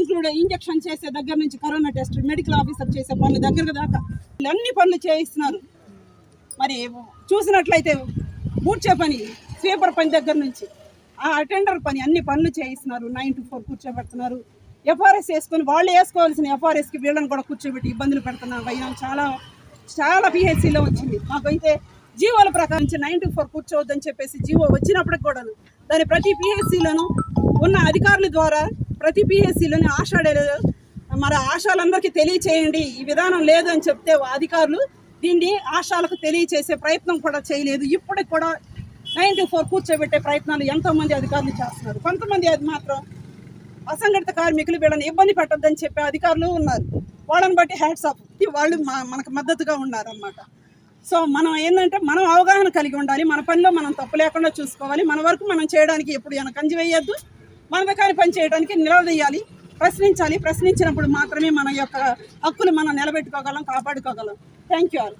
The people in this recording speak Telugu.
ఇంక్లూడ్ ఇంజక్షన్ చేసే దగ్గర నుంచి కరోనా టెస్ట్ మెడికల్ ఆఫీసర్ చేసే పనుల దగ్గర దాకా అన్ని పనులు చేయిస్తున్నారు. మరి చూసినట్లయితే కూర్చే పని స్వీపర్ పని దగ్గర నుంచి ఆ అటెండర్ పని అన్ని పనులు చేయిస్తున్నారు. నైన్ టు ఫోర్ కూర్చోబెడుతున్నారు. ఎఫ్ఆర్ఎస్ వేసుకొని వాళ్ళు వేసుకోవాల్సిన ఎఫ్ఆర్ఎస్కి వీళ్ళని కూడా కూర్చోబెట్టి ఇబ్బందులు పెడుతున్నారు. భయం చాలా చాలా పిహెచ్సిలో వచ్చింది. మాకైతే జీవోల ప్రకారం నైన్ టు ఫోర్ కూర్చోవద్దని చెప్పేసి జీవో వచ్చినప్పటికి కూడాను దాని ప్రతి పిహెచ్సిలోనూ ఉన్న అధికారుల ద్వారా ప్రతి పిహెచ్సిలోని ఆషాఢ మరి ఆశాలందరికీ తెలియచేయండి. ఈ విధానం లేదు అని చెప్తే అధికారులు దీన్ని ఆశాలకు తెలియచేసే ప్రయత్నం కూడా చేయలేదు. ఇప్పటికి కూడా నైన్ ఫోర్ కూర్చోబెట్టే ప్రయత్నాలు ఎంతోమంది అధికారులు చేస్తున్నారు. కొంతమంది అది మాత్రం అసంఘటిత కార్మికులు వీళ్ళని ఇబ్బంది పెట్టద్దని చెప్పే అధికారులు ఉన్నారు. వాళ్ళని బట్టి హ్యాట్స్ ఆఫ్ వాళ్ళు మనకు మద్దతుగా ఉన్నారన్నమాట. సో మనం ఏంటంటే మనం అవగాహన కలిగి ఉండాలి. మన పనిలో మనం తప్పు లేకుండా చూసుకోవాలి. మన వరకు మనం చేయడానికి ఎప్పుడు వెనకంజ వేయద్దు. మన కాని పని నిలవదీయాలి ప్రశ్నించాలి. ప్రశ్నించినప్పుడు మాత్రమే మన యొక్క హక్కులు మనం నిలబెట్టుకోగలం కాపాడుకోగలం. Thank you all